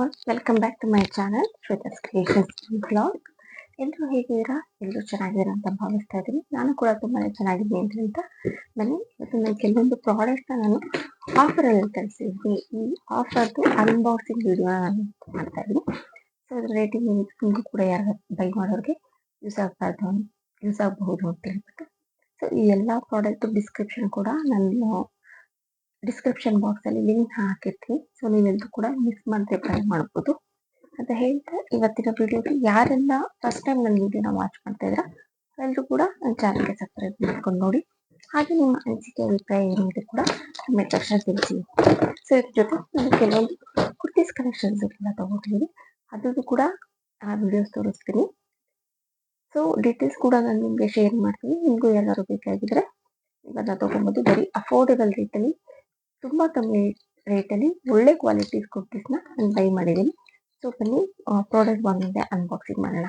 All welcome back to my channel Shweta's creations blog ಎಲ್ಲರೂ ಹೇಗಿದ್ದೀರಾ? ಎಲ್ಲರೂ ಚೆನ್ನಾಗಿದ್ದೀರಾ ಅಂತ ಭಾವಿಸ್ತಾ ಇದ್ದೀನಿ. ನಾನು ಕೂಡ ತುಂಬಾ ಚೆನ್ನಾಗಿದ್ದೀನಿ ಅಂತ ಬನ್ನಿ. ಇವತ್ತು ನಾನು ಕೆಲವೊಂದು ಪ್ರಾಡಕ್ಟ್ನ ನಾನು ಆಫರಲ್ಲಿ ತರಿಸಿದ್ದೀನಿ. ಈ ಆಫರ್ದು ಅನ್ಬಾಕ್ಸಿಂಗ್ ವೀಡಿಯೋ ನಾನು ಮಾಡ್ತಾ ಇದ್ದೀನಿ. ಸೊ ಅದ್ರ ರೇಟಿಂಗ್ ನಿಮಗೂ ಕೂಡ ಯಾರು ಬೈ ಮಾಡೋರಿಗೆ ಯೂಸ್ ಆಗ್ಬಾರ್ದು ಯೂಸ್ ಆಗಬಹುದು ಅಂತ ಹೇಳ್ಬಿಟ್ಟು. ಸೊ ಈ ಎಲ್ಲ ಪ್ರಾಡಕ್ಟು ಡಿಸ್ಕ್ರಿಪ್ಷನ್ ಕೂಡ ನಾನು ಡಿಸ್ಕ್ರಿಪ್ಷನ್ ಬಾಕ್ಸ್ ಅಲ್ಲಿ ಲಿಂಕ್ ಹಾಕಿರ್ತೀನಿ. ಸೊ ನೀವೆಲ್ಲರೂ ಕೂಡ ಮಿಸ್ ಮಾಡದೆ ಟ್ರೈ ಮಾಡ್ಬೋದು. ಅಂತ ಹೇಳ್ತಾ ಇವತ್ತಿನ ವಿಡಿಯೋಗೆ ಯಾರೆಲ್ಲ ಫಸ್ಟ್ ಟೈಮ್ ನನ್ನ ವಿಡಿಯೋನ ವಾಚ್ ಮಾಡ್ತಾ ಇದ್ರ ಎಲ್ಲರೂ ಕೂಡ ನನ್ನ ಚಾನಲ್ಗೆ ಸಬ್ಸ್ಕ್ರೈಬ್ ಮಾಡ್ಕೊಂಡು ನೋಡಿ. ಹಾಗೆ ನಿಮ್ಮ ಅನಿಸಿಕೆ, ಅಭಿಪ್ರಾಯ ಏನಿದೆ ಕೂಡ ಕಮೆಂಟ್ ಸೆಕ್ಷನ್ ತಿಳಿಸಿ. ಸೊ ಇದ್ರ ಜೊತೆ ನಾನು ಕೆಲವೊಂದು ಕುರ್ತೀಸ್ ಕಲೆಕ್ಷನ್ಸ್ ಎಲ್ಲ ತಗೊಂಡಿದ್ದೀನಿ. ಕೂಡ ಆ ವಿಡಿಯೋಸ್ ತೋರಿಸ್ತೀನಿ. ಸೊ ಡೀಟೇಲ್ಸ್ ಕೂಡ ನಾನು ನಿಮಗೆ ಶೇರ್ ಮಾಡ್ತೀನಿ. ನಿಮಗೂ ಎಲ್ಲರೂ ಬೇಕಾಗಿದ್ರೆ ಇವನ್ನ ತಗೊಂಬೋದು ಬರೀ ಅಫೋರ್ಡೆಬಲ್ ರೇಟಲ್ಲಿ ತುಂಬಾ ಕಮ್ಮಿ ರೇಟಲ್ಲಿ ಒಳ್ಳೆ ಕ್ವಾಲಿಟಿ ಕುರ್ತೀಸ್ನ ನಾನು ಬೈ ಮಾಡಿದ್ದೀನಿ ಸೊ ಬನ್ನಿ ಪ್ರಾಡಕ್ಟ್ ಬಂದಿದೆ ಅನ್ಬಾಕ್ಸಿಂಗ್ ಮಾಡೋಣ.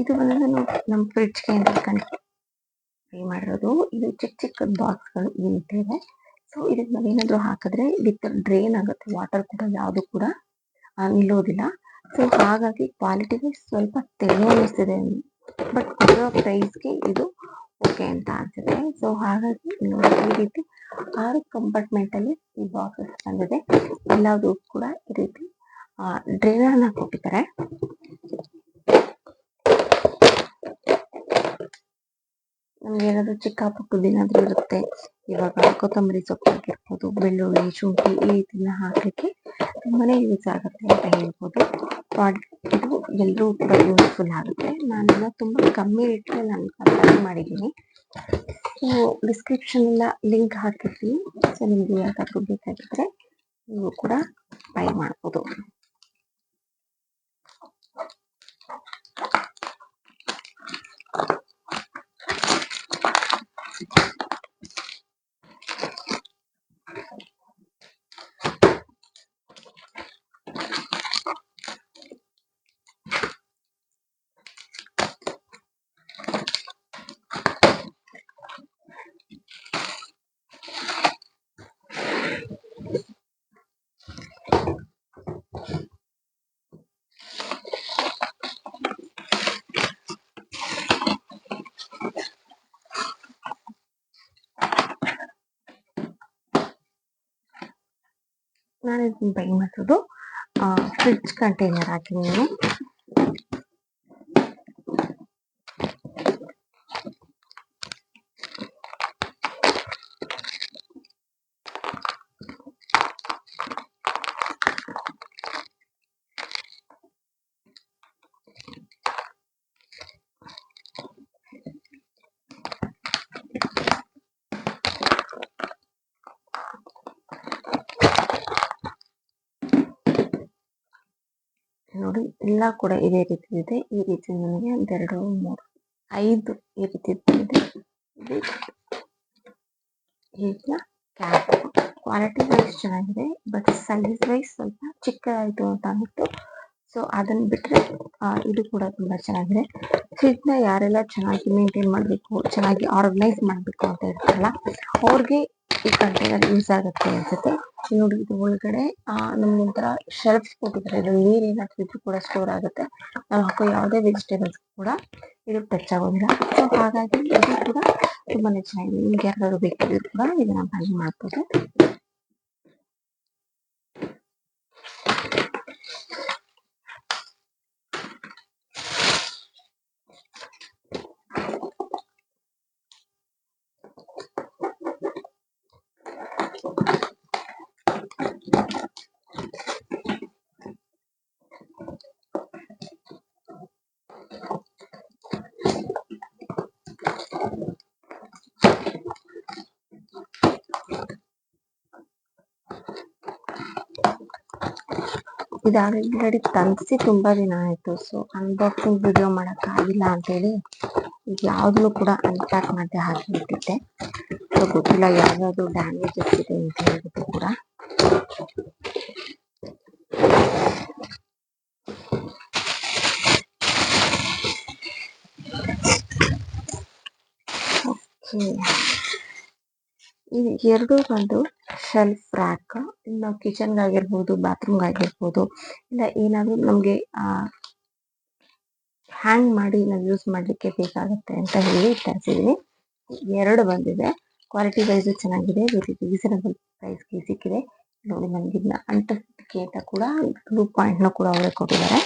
ಇದು ಬಂದು ನಾನು ನಮ್ಮ ಫ್ರಿಡ್ಜ್ಗೆ ಅಂತ ಫ್ರೈ ಮಾಡಿರೋದು ಇದು ಚಿಕ್ಕ ಚಿಕ್ಕ ಬಾಕ್ಸ್ಗಳು ಈ ಸೊ ಇದಕ್ಕೆ ನಾವೇನಾದರೂ ಹಾಕಿದ್ರೆ ವಿತ್ ಡ್ರೈನ್ ಆಗುತ್ತೆ ವಾಟರ್ ಕೂಡ ಯಾವುದು ಕೂಡ ನಿಲ್ಲೋದಿಲ್ಲ. ಸೊ ಹಾಗಾಗಿ ಕ್ವಾಲಿಟಿಗೆ ಸ್ವಲ್ಪ ತೆಳು ಅನ್ನಿಸ್ತಿದೆ ಬಟ್ ಕೊಡೋ ಪ್ರೈಸ್ಗೆ ಇದು ಓಕೆ ಅಂತ ಅನ್ಸುತ್ತೆ. ಸೊ ಹಾಗಾಗಿ ಈ ರೀತಿ ಆರು ಕಂಪಾರ್ಟ್ಮೆಂಟಲ್ಲಿ ಈ ಬಾಕ್ಸಸ್ ಬಂದಿದೆ. ಎಲ್ಲದೂ ಕೂಡ ಈ ರೀತಿ ಡ್ರೈನರ್ನ ಕೊಟ್ಟಿದ್ದಾರೆ. ನಮ್ಗೆ ಏನಾದ್ರು ಚಿಕ್ಕ ಪುಟ್ಟದ್ದು ಏನಾದ್ರು ಇರುತ್ತೆ, ಇವಾಗ ಕೊತ್ತಂಬರಿ ಸೊಪ್ಪು ಆಗಿರ್ಬೋದು, ಬೆಳ್ಳುಳ್ಳಿ, ಶುಂಠಿ ಈ ರೀತಿನ ಹಾಕ್ಲಿಕ್ಕೆ ತುಂಬಾನೇ ಯೂಸ್ ಆಗುತ್ತೆ ಅಂತ ಹೇಳ್ಬೋದು. ಇದು ಎಲ್ಲರೂ ಕೂಡ ಯೂಸ್ಫುಲ್ ಆಗುತ್ತೆ. ನಾನು ತುಂಬಾ ಕಮ್ಮಿ ರೇಟ್ಗೆ ನಾನು ಕಂಪ್ಲೀಟ್ ಮಾಡಿದ್ದೀನಿ. ಸೊ ಡಿಸ್ಕ್ರಿಪ್ಷನ್ ಎಲ್ಲ ಲಿಂಕ್ ಹಾಕಿರ್ತೀನಿ. ಸೊ ನಿಮಗೆ ಯಾವ್ದಾದ್ರು ಬೇಕಾಗಿದ್ರೆ ನೀವು ಕೂಡ ಬೈ ಮಾಡ್ಬೋದು. ನಾನು ಇದನ್ನ ಬೈ ಮಾಡೋದು ಫ್ರಿಡ್ಜ್ ಕಂಟೈನರ್ ಹಾಕಿದ್ದೀನಿ ನೋಡಿ ಎಲ್ಲ ಕೂಡ ಇದೇ ರೀತಿ ಇದೆ. ಈ ರೀತಿ ನಮಗೆ ಒಂದೆರಡು, ಮೂರು, ಐದು ಈ ರೀತಿ ಇದೆ. ಈಗ ಕ್ಯಾಪ್ ಕ್ವಾಲಿಟಿ ವೈಸ್ ಚೆನ್ನಾಗಿದೆ ಬಟ್ ಸೈಜ್ ವೈಸ್ ಸ್ವಲ್ಪ ಚಿಕ್ಕದಾಯಿತು ಅಂತ ಅಂದ್ಬಿಟ್ಟು ಸೊ ಅದನ್ನ ಬಿಟ್ಟರೆ ಇದು ಕೂಡ ತುಂಬ ಚೆನ್ನಾಗಿದೆ. ಫ್ರಿಜ್ನ ಯಾರೆಲ್ಲ ಚೆನ್ನಾಗಿ ಮೇಂಟೈನ್ ಮಾಡಬೇಕು, ಚೆನ್ನಾಗಿ ಆರ್ಗನೈಸ್ ಮಾಡಬೇಕು ಅಂತ ಇರ್ತಾರಲ್ಲ ಅವ್ರಿಗೆ ಈ ಕಂಟೈನರ್ ಯೂಸ್ ಆಗುತ್ತೆ ಅನ್ಸುತ್ತೆ. ನೋಡಿ ಇದು ಒಳಗಡೆ, ಆ ನಮ್ಗೊಂಥರ ಶೆಲ್ಫ್ಸ್ ಕೊಟ್ಟಿದ್ದಾರೆ. ಇದು ನೀರು ಏನಾದ್ರು ಕೂಡ ಸ್ಟೋರ್ ಆಗುತ್ತೆ. ನಾವು ಹಾಕೋ ಯಾವುದೇ ವೆಜಿಟೇಬಲ್ಸ್ ಕೂಡ ಇದು ಟಚ್ ಆಗೋದಿಲ್ಲ. ಸೊ ಹಾಗಾಗಿ ಇದು ಕೂಡ ತುಂಬಾನೇ ಚೆನ್ನಾಗಿದೆ. ನಿಮ್ಗೆ ಯಾರು ಬೇಕಿದ್ರು ಕೂಡ ಇದನ್ನ ಬೈ ಮಾಡ್ಬೋದು. ಇದು ಆಲ್ರೆಡಿ ತಂದಿಸಿ ತುಂಬಾ ದಿನ ಆಯ್ತು. ಸೊ ಅನ್ಬಾಕ್ಸಿಂಗ್ ವಿಡಿಯೋ ಮಾಡಕ್ ಆಗಿಲ್ಲ ಅಂತೇಳಿ ಈಗ ಯಾವ್ದನ್ನು ಕೂಡ ಅನ್ಪ್ಯಾಕ್ ಮಾಡದೆ ಹಾಕಿ ಇಟ್ಟಿದ್ದೆ ಸೊ ಗೊತ್ತಿಲ್ಲ ಯಾವ್ದಾದ್ರು ಡ್ಯಾಮೇಜ್ ಇದೆ ಅಂತ ಹೇಳ್ಬಿಟ್ಟು ಕೂಡ. ಓಕೆ ಇದು ಎರಡು ಬಂದು ಶೆಲ್ಫ್ ರ್ಯಾಕ್ ನಾವು ಕಿಚನ್ಗೆ ಆಗಿರ್ಬೋದು ಬಾತ್ರೂಮ್ಗೆ ಆಗಿರ್ಬೋದು ಇಲ್ಲ ಏನಾದರೂ ನಮಗೆ ಹ್ಯಾಂಗ್ ಮಾಡಿ ನಾವು ಯೂಸ್ ಮಾಡಲಿಕ್ಕೆ ಬೇಕಾಗುತ್ತೆ ಅಂತ ಹೇಳಿ ತರಿಸಿದ್ದೀನಿ ಎರಡು ಬಂದಿದೆ. ಕ್ವಾಲಿಟಿ ವೈಸ್ ಚೆನ್ನಾಗಿದೆ ರೀಸನಬಲ್ ಪ್ರೈಸ್ಗೆ ಸಿಕ್ಕಿದೆ. ನೋಡಿ ನನಗೆ ಇದನ್ನ ಅಂಟಕ್ಕೆ ಅಂತ ಕೂಡ ಬ್ಲೂ ಪಾಯಿಂಟ್ನ ಕೂಡ ಅವರೇ ಕೊಟ್ಟಿದ್ದಾರೆ.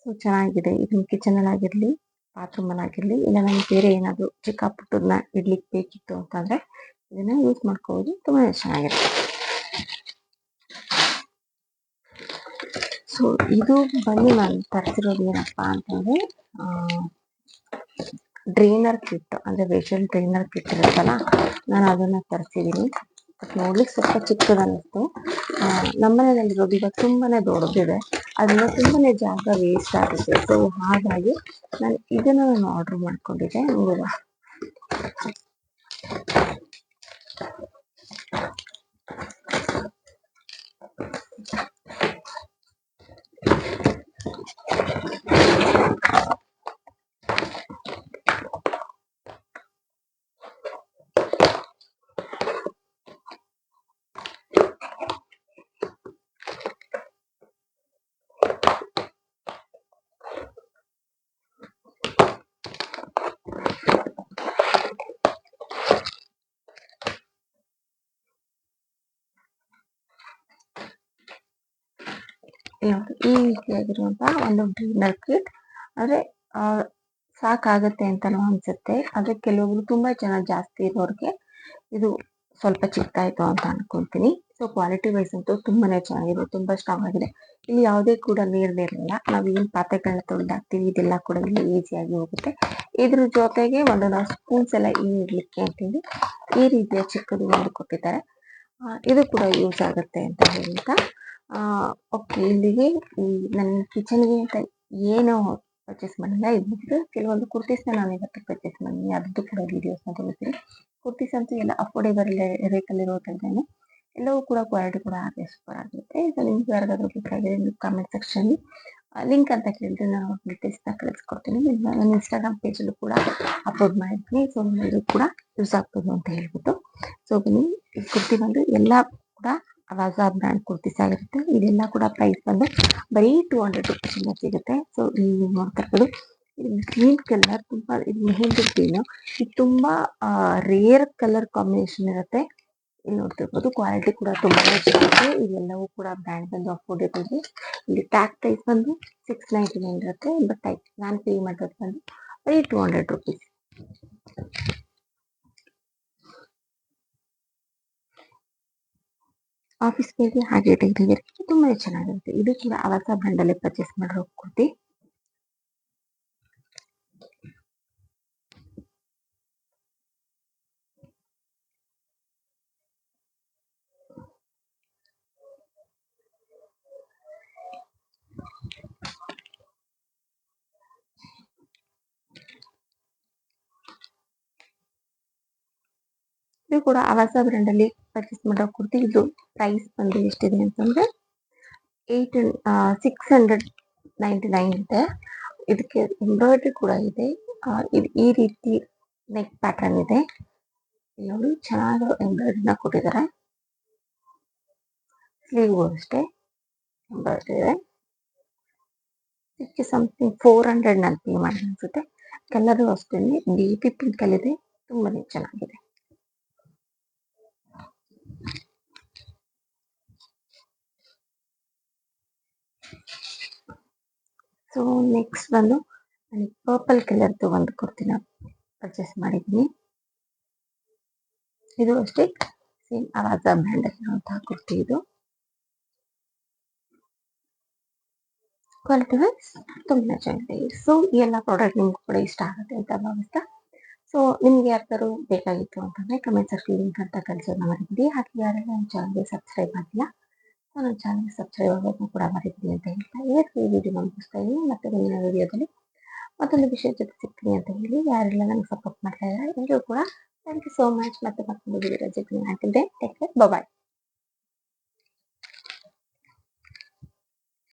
ಸೊ ಚೆನ್ನಾಗಿದೆ. ಇದನ್ನ ಕಿಚನಲ್ಲಿ ಆಗಿರಲಿ ಬಾತ್ರೂಮಲ್ಲಿ ಆಗಿರಲಿ, ಇಲ್ಲ ನಮ್ಗೆ ಬೇರೆ ಏನಾದರೂ ಚಿಕ್ಕ ಪುಟ್ಟದನ್ನ ಇಡ್ಲಿಕ್ಕೆ ಬೇಕಿತ್ತು ಅಂತಂದರೆ ಇದನ್ನ ಯೂಸ್ ಮಾಡ್ಕೋಬೋದು. ತುಂಬಾ ಚೆನ್ನಾಗಿರುತ್ತೆ. ಸೊ ಇದು ಬಂದು ನಾನು ತರಿಸಿರೋದು ಏನಪ್ಪ ಅಂತಂದ್ರೆ ಡ್ರೈನರ್ ಕಿಟ್ ಅಂದ್ರೆ ವೆಜಲ್ ಡ್ರೈನರ್ ಕಿಟ್ ಇರುತ್ತಲ್ಲ, ನಾನು ಅದನ್ನ ತರಿಸಿದ್ದೀನಿ ನೋಡ್ಲಿಕ್ಕೆ ಸ್ವಲ್ಪ ಚಿಕ್ಕದು ಅನ್ನಿಸ್ತು ನಮ್ಮನೆಯಲ್ಲಿರೋದು ಈಗ ತುಂಬಾನೇ ದೊಡ್ಡದಿದೆ. ಅದನ್ನ ತುಂಬಾನೇ ಜಾಗ ವೇಸ್ಟ್ ಆಗುತ್ತೆ. ಸೊ ಹಾಗಾಗಿ ನಾನು ಇದನ್ನ ನಾನು ಆರ್ಡರ್ ಮಾಡ್ಕೊಂಡಿದ್ದೆ. ನೋಡುವ. Thank you. ಈ ರೀತಿಯಾಗಿರುವಂತಹ ಒಂದು ಡಿನ್ನರ್ ಕಿಟ್ ಅಂದ್ರೆ ಸಾಕಾಗತ್ತೆ ಅಂತಾನು ಅನ್ಸುತ್ತೆ. ಆದ್ರೆ ಕೆಲವೊಬ್ರು ತುಂಬಾ ಜನ ಜಾಸ್ತಿ ಇರೋರ್ಗೆ ಇದು ಸ್ವಲ್ಪ ಚಿಕ್ಕಾಯ್ತು ಅಂತ ಅನ್ಕೊಂತೀನಿ. ಸೊ ಕ್ವಾಲಿಟಿ ವೈಸ್ ಅಂತೂ ತುಂಬಾನೇ ಚೆನ್ನಾಗಿದೆ, ತುಂಬಾ ಸ್ಟ್ರಾಂಗ್ ಆಗಿದೆ. ಇಲ್ಲಿ ಯಾವುದೇ ಕೂಡ ನೀರ್ದಿರಲಿಲ್ಲ ನಾವು ಏನ್ ಪಾತ್ರೆಗಳನ್ನ ತೊಳೆದಾಕ್ತಿವಿ, ಇದೆಲ್ಲ ಕೂಡ ಇಲ್ಲಿ ಈಸಿಯಾಗಿ ಹೋಗುತ್ತೆ. ಇದ್ರ ಜೊತೆಗೆ ಒಂದು ನಾವು ಸ್ಪೂನ್ಸ್ ಎಲ್ಲ ಈ ಇಡ್ಲಿಕ್ಕೆ ಅಂತೇಳಿ ಈ ರೀತಿಯ ಚಿಕ್ಕದು ಒಂದು ಕೊಟ್ಟಿದ್ದಾರೆ. ಇದು ಕೂಡ ಯೂಸ್ ಆಗುತ್ತೆ ಅಂತ ಹೇಳ್ತಾ. ಓಕೆ ಇಲ್ಲಿಗೆ ಈ ನನ್ನ ಕಿಚನ್ಗೆ ಅಂತ ಏನು ಪರ್ಚೇಸ್ ಮಾಡಿಲ್ಲ ಇದು ಕೆಲವೊಂದು ಕುರ್ತೀಸ್ನ ನಾನು ಇವತ್ತು ಪರ್ಚೇಸ್ ಮಾಡಿದ್ದೀನಿ ಅದ್ರದ್ದು ಕೂಡ ವೀಡಿಯೋಸ್ನ ತಗೋತೀನಿ ಕುರ್ತೀಸ್ ಅಂತೂ ಎಲ್ಲ ಅಫೋರ್ಡೇಬಲ್ ರೇಟಲ್ಲಿ ಇರೋದ್ರಿಂದನೇ ಎಲ್ಲವೂ ಕೂಡ ಕ್ವಾಲಿಟಿ ಕೂಡ ಹಾಗೆ ಸೂಪರ್ ಆಗಿರುತ್ತೆ ಸೊ ನಿಮ್ಗೆ ಯಾರಿಗಾದ್ರೂ ಬೇಕಾಗಿದೆ ಕಾಮೆಂಟ್ ಸೆಕ್ಷನ್ ಲಿಂಕ್ ಅಂತ ಕೇಳಿದ್ರೆ ನಾನು ಡೀಟೇಲ್ಸ್ನ ಕಳಿಸ್ಕೊಡ್ತೀನಿ ನನ್ನ ಇನ್ಸ್ಟಾಗ್ರಾಮ್ ಪೇಜಲ್ಲೂ ಕೂಡ ಅಪ್ಲೋಡ್ ಮಾಡಿದ್ದೀನಿ ಸೊ ಇದು ಕೂಡ ಯೂಸ್ ಆಗ್ಬೋದು ಅಂತ ಹೇಳ್ಬಿಟ್ಟು ಸೊ ಬನ್ನಿ ಈ ಕುರ್ತಿ ಬಂದು ಎಲ್ಲ ಕೂಡ ಅವಾಜಾ ಬ್ರ್ಯಾಂಡ್ ಕುರ್ತೀಸ್ ಆಗಿರುತ್ತೆ. ಇದೆಲ್ಲ ಕೂಡ ಪ್ರೈಸ್ ಬಂದು ಬರೀ ಟೂ ಹಂಡ್ರೆಡ್ ರುಪೀಸ್ ಇಂದ ಸಿಗುತ್ತೆ. ಸೊ ನೀವು ನೋಡ್ತಾ ಇರ್ಬೋದು ಗ್ರೀನ್ ಕಲರ್ ತುಂಬಾ ಇದು ಮೆಹಂದಿ ಗ್ರೀನ್ ಇದು ತುಂಬಾ ರೇರ್ ಕಲರ್ ಕಾಂಬಿನೇಷನ್ ಇರುತ್ತೆ. ಇಲ್ಲಿ ನೋಡ್ತಿರ್ಬೋದು ಕ್ವಾಲಿಟಿ ಕೂಡ ತುಂಬಾ ಚೆನ್ನಾಗಿದೆ. ಇದೆಲ್ಲವೂ ಕೂಡ ಬ್ರ್ಯಾಂಡ್ ಬಂದು ಅಫೋರ್ಡೇಬಲ್ ಇಲ್ಲಿ ಟ್ಯಾಕ್ ಪ್ರೈಸ್ ಬಂದು ಸಿಕ್ಸ್ ನೈಂಟಿ ನೈನ್ ಇರುತ್ತೆ. ಬಟ್ ನಾನು ಪೇ ಮಾಡೋದು ಬಂದು ಬರೀ ಟೂ ಹಂಡ್ರೆಡ್ ರುಪೀಸ್ ಆಫೀಸ್ಗೆ ಹಾಗೆ ತುಂಬಾ ಚೆನ್ನಾಗಿರುತ್ತೆ. ಇದು ಕೂಡ ಅವಸ ಬ್ರ್ಯಾಂಡಲ್ಲಿ ಪರ್ಚೇಸ್ ಮಾಡಿರೋ ಕುರ್ತಿ. ಇದು ಕೂಡ ಆವಾಸ ಬ್ರ್ಯಾಂಡ್ ಅಲ್ಲಿ ಪರ್ಚೇಸ್ ಮಾಡೋ ಕುರ್ತಿ. ಇದು ಪ್ರೈಸ್ ಬಂದು ಎಷ್ಟಿದೆ ಅಂತಂದ್ರೆ eight six hundred ninety nine ಇದೆ. ಇದಕ್ಕೆ ಎಂಬ್ರಾಯ್ಡ್ರಿ ಕೂಡ ಇದೆ. ಇದು ಈ ರೀತಿ ನೆಕ್ ಪ್ಯಾಟರ್ನ್ ಇದೆ. ನೋಡಿ ಚೆನ್ನಾಗಿ ಎಂಬ್ರಾಯ್ಡ್ರಿನ ಕೊಟ್ಟಿದ್ದಾರೆ. ಸ್ಲೀವ್ಗೂ ಅಷ್ಟೇ ಎಂಬ್ರಾಯ್ಡ್ರಿ ಇದೆ. ಇದಕ್ಕೆ ಸಮಥಿಂಗ್ ಫೋರ್ ಹಂಡ್ರೆಡ್ ನಾನು ಪೇ ಮಾಡಿ ಅನ್ಸುತ್ತೆ. ಕಲರು ಅಷ್ಟೇ ಬಿ ಪಿಂಕ್ ಕಲರ್ ಇದೆ. ತುಂಬಾ ಚೆನ್ನಾಗಿದೆ. ಸೊ ನೆಕ್ಸ್ಟ್ ಬಂದು ನನಗೆ ಪರ್ಪಲ್ ಕಲರ್ದು ಒಂದು ಕುರ್ತಿನ ಪರ್ಚೇಸ್ ಮಾಡಿದ್ದೀನಿ. ಇದು ಅಷ್ಟೇ. ಸೇಮ್ ಅವಾಜ ಬ್ರ್ಯಾಂಡ್ ಇರುವಂತಹ ಕುರ್ತಿ ಇದು. ಕ್ವಾಲಿಟಿ ವೈಸ್ ತುಂಬಾ ಚೆನ್ನಾಗಿದೆ. ಸೊ ಈ ಎಲ್ಲ ಪ್ರಾಡಕ್ಟ್ ನಿಮ್ಗೆ ಕೂಡ ಇಷ್ಟ ಆಗುತ್ತೆ ಅಂತ ಭಾವಿಸ್ತಾ. ಸೊ ನಿಮ್ಗೆ ಯಾರ್ದಾರು ಬೇಕಾಗಿತ್ತು ಅಂತಂದ್ರೆ ಕಮೆಂಟ್ ಸೆಕ್ಷನ್ ಲಿಂಕ್ ಅಂತ ಕಳಿಸೋದನ್ನ ಮಾಡಿದ್ದೀವಿ ಹಾಗೆ ಯಾರೆಲ್ಲ ನಮ್ಮ ಚಾನಲ್ಗೆ ಸಬ್ಸ್ಕ್ರೈಬ್ ಆಗಿಲ್ಲ ನನ್ನ ಚಾನಲ್ ಸಬ್ಸ್ಕ್ರೈಬ್ ಆಗೋದನ್ನು ಕೂಡ ಮರಿತೀನಿ ಅಂತ ಹೇಳ್ತಾ ಇವತ್ತು ಈ ವಿಡಿಯೋ ಮುಗಿಸ್ತಾ ಇದ್ದೀನಿ ಮತ್ತೆ ಮುಂದಿನ ವಿಡಿಯೋದಲ್ಲಿ ಮತ್ತೊಂದು ವಿಷಯ ಜೊತೆ ಸಿಗ್ತೀನಿ ಅಂತ ಹೇಳಿ ಯಾರೆಲ್ಲ ನನಗೆ ಸಪೋರ್ಟ್ ಮಾಡ್ತಾ ಇದ್ದಾರೆ ಎಲ್ಲರೂ ಕೂಡ ಥ್ಯಾಂಕ್ ಯು ಸೋ ಮಚ್ ಮತ್ತೆ ಮತ್ತೊಂದು ವಿಡಿಯೋ ಜೊತೆ ಆಗ್ತಿದ್ದೆ ಟೇಕ್ ಕೇರ್ ಬಾಯ್